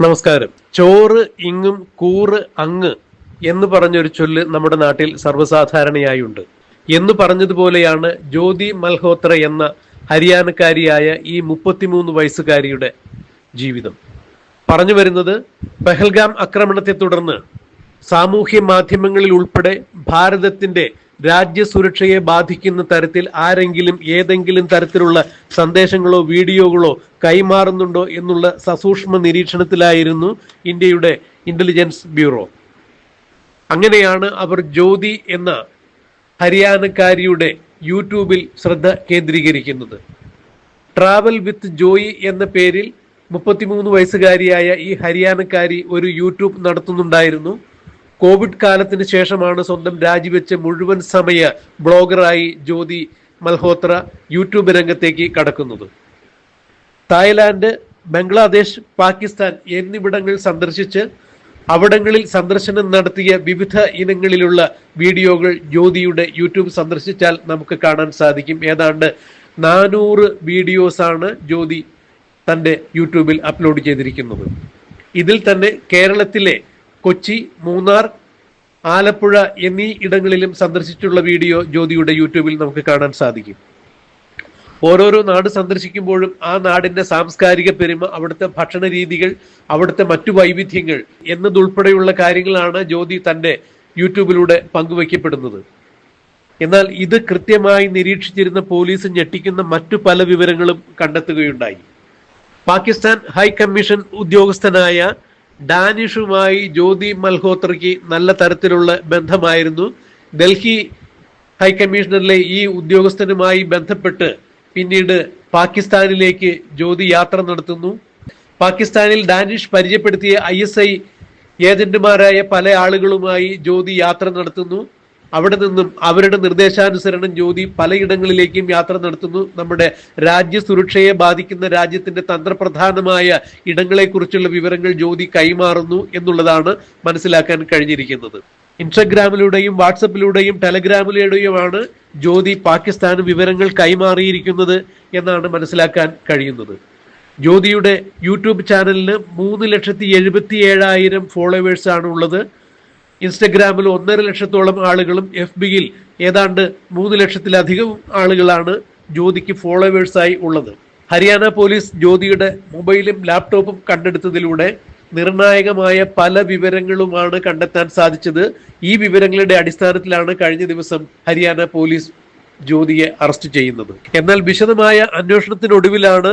നമസ്കാരം. ചോറ് ഇങ്ങും കൂറ് അങ്ങ് എന്ന് പറഞ്ഞൊരു ചൊല്ല് നമ്മുടെ നാട്ടിൽ സർവസാധാരണയായുണ്ട്. എന്ന് പറഞ്ഞതുപോലെയാണ് ജ്യോതി മൽഹോത്ര എന്ന ഹരിയാനക്കാരിയായ ഈ മുപ്പത്തിമൂന്ന് വയസ്സുകാരിയുടെ ജീവിതം. പറഞ്ഞു വരുന്നത് പെഹൽഗാം ആക്രമണത്തെ തുടർന്ന് സാമൂഹ്യ മാധ്യമങ്ങളിൽ ഉൾപ്പെടെ ഭാരതത്തിന്റെ രാജ്യസുരക്ഷയെ ബാധിക്കുന്ന തരത്തിൽ ആരെങ്കിലും ഏതെങ്കിലും തരത്തിലുള്ള സന്ദേശങ്ങളോ വീഡിയോകളോ കൈമാറുന്നുണ്ടോ എന്നുള്ള സസൂക്ഷ്മ നിരീക്ഷണത്തിലായിരുന്നു ഇന്ത്യയുടെ ഇന്റലിജൻസ് ബ്യൂറോ അങ്ങനെയാണ് അവർ ജ്യോതി എന്ന ഹരിയാനക്കാരിയുടെ യൂട്യൂബിൽ ശ്രദ്ധ കേന്ദ്രീകരിക്കുന്നത്. ട്രാവൽ വിത്ത് ജോയി എന്ന പേരിൽ മുപ്പത്തിമൂന്ന് വയസ്സുകാരിയായ ഈ ഹരിയാനക്കാരി ഒരു യൂട്യൂബ് നടത്തുന്നുണ്ടായിരുന്നു. കോവിഡ് കാലത്തിന് ശേഷമാണ് സ്വന്തം രാജിവെച്ച് മുഴുവൻ സമയ ബ്ലോഗറായി ജ്യോതി മൽഹോത്ര യൂട്യൂബ് രംഗത്തേക്ക് കടക്കുന്നത്. തായ്ലാന്റ് ബംഗ്ലാദേശ് പാകിസ്ഥാൻ എന്നിവിടങ്ങൾ സന്ദർശിച്ച് അവിടങ്ങളിൽ സന്ദർശനം നടത്തിയ വിവിധ ഇനങ്ങളിലുള്ള വീഡിയോകൾ ജ്യോതിയുടെ യൂട്യൂബ് സന്ദർശിച്ചാൽ നമുക്ക് കാണാൻ സാധിക്കും. ഏതാണ്ട് നാനൂറ് വീഡിയോസാണ് ജ്യോതി തന്റെ യൂട്യൂബിൽ അപ്ലോഡ് ചെയ്തിരിക്കുന്നത്. ഇതിൽ തന്നെ കേരളത്തിലെ കൊച്ചി മൂന്നാർ ആലപ്പുഴ എന്നീ ഇടങ്ങളിലും സന്ദർശിച്ചുള്ള വീഡിയോ ജ്യോതിയുടെ യൂട്യൂബിൽ നമുക്ക് കാണാൻ സാധിക്കും. ഓരോരോ നാട് സന്ദർശിക്കുമ്പോഴും ആ നാടിന്റെ സാംസ്കാരിക പെരുമ അവിടുത്തെ ഭക്ഷണ രീതികൾ അവിടുത്തെ മറ്റു വൈവിധ്യങ്ങൾ എന്നതുൾപ്പെടെയുള്ള കാര്യങ്ങളാണ് ജ്യോതി തന്റെ യൂട്യൂബിലൂടെ പങ്കുവയ്ക്കപ്പെടുന്നത്. എന്നാൽ ഇത് കൃത്യമായി നിരീക്ഷിച്ചിരുന്ന പോലീസ് ഞെട്ടിക്കുന്ന മറ്റു പല വിവരങ്ങളും കണ്ടെത്തുകയുണ്ടായി. പാകിസ്ഥാൻ ഹൈ കമ്മീഷൻ ഉദ്യോഗസ്ഥനായ ഡാനിഷുമായി ജ്യോതി മൽഹോത്രയ്ക്ക് നല്ല തരത്തിലുള്ള ബന്ധമായിരുന്നു. ഡൽഹി ഹൈക്കമ്മീഷണറിലെ ഈ ഉദ്യോഗസ്ഥനുമായി ബന്ധപ്പെട്ട് പിന്നീട് പാകിസ്ഥാനിലേക്ക് ജ്യോതി യാത്ര നടത്തുന്നു. പാകിസ്ഥാനിൽ ഡാനിഷ് പരിചയപ്പെടുത്തിയ ഐ ഏജന്റുമാരായ പല ആളുകളുമായി ജ്യോതി യാത്ര നടത്തുന്നു. അവിടെ നിന്നും അവരുടെ നിർദ്ദേശാനുസരണം ജ്യോതി പലയിടങ്ങളിലേക്കും യാത്ര നടത്തുന്നു. നമ്മുടെ രാജ്യ സുരക്ഷയെ ബാധിക്കുന്ന രാജ്യത്തിന്റെ തന്ത്രപ്രധാനമായ ഇടങ്ങളെക്കുറിച്ചുള്ള വിവരങ്ങൾ ജ്യോതി കൈമാറുന്നു എന്നുള്ളതാണ് മനസ്സിലാക്കാൻ കഴിഞ്ഞിരിക്കുന്നത്. ഇൻസ്റ്റഗ്രാമിലൂടെയും വാട്സപ്പിലൂടെയും ടെലഗ്രാമിലൂടെയുമാണ് ജ്യോതി പാകിസ്ഥാന് വിവരങ്ങൾ കൈമാറിയിരിക്കുന്നത് എന്നാണ് മനസ്സിലാക്കാൻ കഴിയുന്നത്. ജ്യോതിയുടെ യൂട്യൂബ് ചാനലിന് മൂന്ന് ലക്ഷത്തി എഴുപത്തി ഏഴായിരം ഫോളോവേഴ്സാണ് ഉള്ളത്. ഇൻസ്റ്റഗ്രാമിൽ ഒന്നര ലക്ഷത്തോളം ആളുകളും എഫ് ബിയിൽ ഏതാണ്ട് മൂന്ന് ലക്ഷത്തിലധികം ആളുകളാണ് ജ്യോതിക്ക് ഫോളോവേഴ്സായി ഉള്ളത്. ഹരിയാന പോലീസ് ജ്യോതിയുടെ മൊബൈലും ലാപ്ടോപ്പും കണ്ടെടുത്തതിലൂടെ നിർണായകമായ പല വിവരങ്ങളുമാണ് കണ്ടെത്താൻ സാധിച്ചത്. ഈ വിവരങ്ങളുടെ അടിസ്ഥാനത്തിലാണ് കഴിഞ്ഞ ദിവസം ഹരിയാന പോലീസ് ജ്യോതിയെ അറസ്റ്റ് ചെയ്യുന്നത്. എന്നാൽ വിശദമായ അന്വേഷണത്തിനൊടുവിലാണ്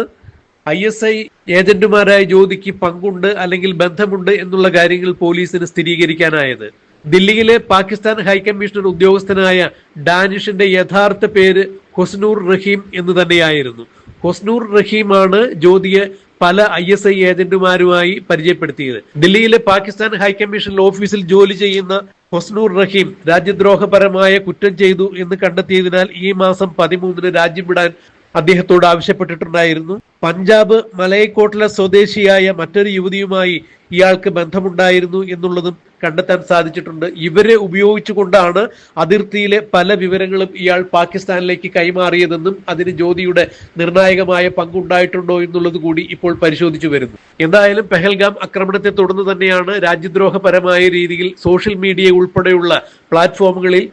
ഐ എസ് ഐ ഏജന്റുമാരായ ജ്യോതിക്ക് പങ്കുണ്ട് അല്ലെങ്കിൽ ബന്ധമുണ്ട് എന്നുള്ള കാര്യങ്ങൾ പോലീസിന് സ്ഥിരീകരിക്കാനായത്. ദില്ലിയിലെ പാകിസ്ഥാൻ ഹൈക്കമ്മീഷണർ ഉദ്യോഗസ്ഥനായ ഡാനിഷിന്റെ യഥാർത്ഥ പേര് ഹൊസ്നൂർ റഹീം എന്ന് തന്നെയായിരുന്നു. ഹൊസ്നൂർ റഹീമാണ് ജ്യോതിയെ പല ഐ എസ് ഐ ഏജന്റുമാരുമായി പരിചയപ്പെടുത്തിയത്. ദില്ലിയിലെ പാകിസ്ഥാൻ ഹൈക്കമ്മീഷൻ ഓഫീസിൽ ജോലി ചെയ്യുന്ന ഹൊസ്നൂർ റഹീം രാജ്യദ്രോഹപരമായ കുറ്റം ചെയ്തു എന്ന് കണ്ടെത്തിയതിനാൽ ഈ മാസം പതിമൂന്നിന് രാജ്യം വിടാൻ അദ്ദേഹത്തോട് ആവശ്യപ്പെട്ടിട്ടുണ്ടായിരുന്നു. പഞ്ചാബ് മലയക്കോട്ടിലെ സ്വദേശിയായ മറ്റൊരു യുവതിയുമായി ഇയാൾക്ക് ബന്ധമുണ്ടായിരുന്നു എന്നുള്ളതും കണ്ടെത്താൻ സാധിച്ചിട്ടുണ്ട്. ഇവരെ ഉപയോഗിച്ചുകൊണ്ടാണ് അതിർത്തിയിലെ പല വിവരങ്ങളും ഇയാൾ പാകിസ്ഥാനിലേക്ക് കൈമാറിയതെന്നും അതിന് ജ്യോതിയുടെ നിർണായകമായ പങ്കുണ്ടായിട്ടുണ്ടോ എന്നുള്ളത് കൂടി ഇപ്പോൾ പരിശോധിച്ചു വരുന്നു. എന്തായാലും പെഹൽഗാം ആക്രമണത്തെ തുടർന്ന് തന്നെയാണ് രാജ്യദ്രോഹപരമായ രീതിയിൽ സോഷ്യൽ മീഡിയ ഉൾപ്പെടെയുള്ള പ്ലാറ്റ്ഫോമുകളിൽ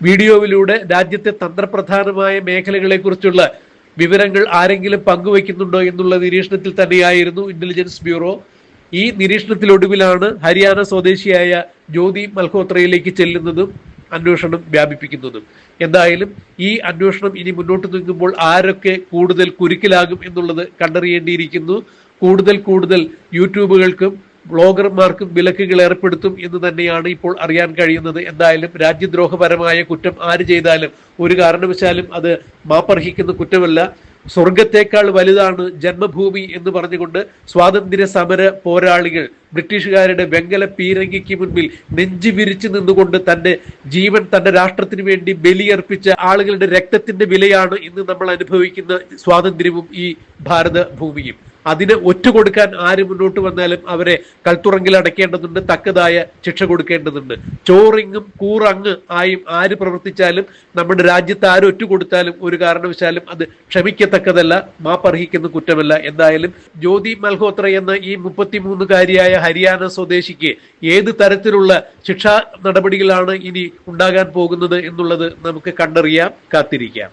വീഡിയോയിലൂടെ രാജ്യത്തെ തന്ത്രപ്രധാനമായ മേഖലകളെക്കുറിച്ചുള്ള വിവരങ്ങൾ ആരെങ്കിലും പങ്കുവയ്ക്കുന്നുണ്ടോ എന്നുള്ള നിരീക്ഷണത്തിൽ തന്നെയായിരുന്നു ഇന്റലിജൻസ് ബ്യൂറോ ഈ നിരീക്ഷണത്തിലൊടുവിലാണ് ഹരിയാന സ്വദേശിയായ ജ്യോതി മൽഹോത്രയിലേക്ക് ചെല്ലുന്നതും അന്വേഷണം വ്യാപിപ്പിക്കുന്നതും. എന്തായാലും ഈ അന്വേഷണം ഇനി മുന്നോട്ട് നീങ്ങുമ്പോൾ ആരൊക്കെ കൂടുതൽ കുരുക്കിലാകും എന്നുള്ളത് കണ്ടറിയേണ്ടിയിരിക്കുന്നു. കൂടുതൽ കൂടുതൽ യൂട്യൂബുകൾക്കും ബ്ലോഗർമാർക്കും വിലക്കുകൾ ഏർപ്പെടുത്തും എന്ന് തന്നെയാണ് ഇപ്പോൾ അറിയാൻ കഴിയുന്നത്. എന്തായാലും രാജ്യദ്രോഹപരമായ കുറ്റം ആര് ചെയ്താലും ഒരു കാരണവശാലും അത് മാപ്പർഹിക്കുന്ന കുറ്റമല്ല. സ്വർഗത്തേക്കാൾ വലുതാണ് ജന്മഭൂമി എന്ന് പറഞ്ഞുകൊണ്ട് സ്വാതന്ത്ര്യ സമര പോരാളികൾ ബ്രിട്ടീഷുകാരുടെ വെങ്കല പീരങ്കിക്ക് മുൻപിൽ നെഞ്ചു വിരിച്ചു നിന്നുകൊണ്ട് തന്റെ ജീവൻ തന്റെ രാഷ്ട്രത്തിന് വേണ്ടി ബലിയർപ്പിച്ച ആളുകളുടെ രക്തത്തിന്റെ വിലയാണ് ഇന്ന് നമ്മൾ അനുഭവിക്കുന്ന സ്വാതന്ത്ര്യവും ഈ ഭാരത ഭൂമിയും അതിന് ഒറ്റുകൊടുക്കാൻ ആര് മുന്നോട്ട് വന്നാലും അവരെ കൽത്തുറങ്കിൽ അടയ്ക്കേണ്ടതുണ്ട് തക്കതായ ശിക്ഷ കൊടുക്കേണ്ടതുണ്ട്. ചോറിങ്ങും കൂറങ്ങ് ആയും ആര് പ്രവർത്തിച്ചാലും നമ്മുടെ രാജ്യത്ത് ആര് ഒറ്റ കൊടുത്താലും ഒരു കാരണവശാലും അത് ക്ഷമിക്കത്തക്കതല്ല മാപ്പർഹിക്കുന്ന കുറ്റമല്ല. എന്തായാലും ജ്യോതി മൽഹോത്ര എന്ന ഈ മുപ്പത്തിമൂന്നുകാരിയായ ഹരിയാന സ്വദേശിക്ക് ഏത് തരത്തിലുള്ള ശിക്ഷാ നടപടികളാണ് ഇനി ഉണ്ടാകാൻ പോകുന്നത് എന്നുള്ളത് നമുക്ക് കണ്ടറിയാം കാത്തിരിക്കാം.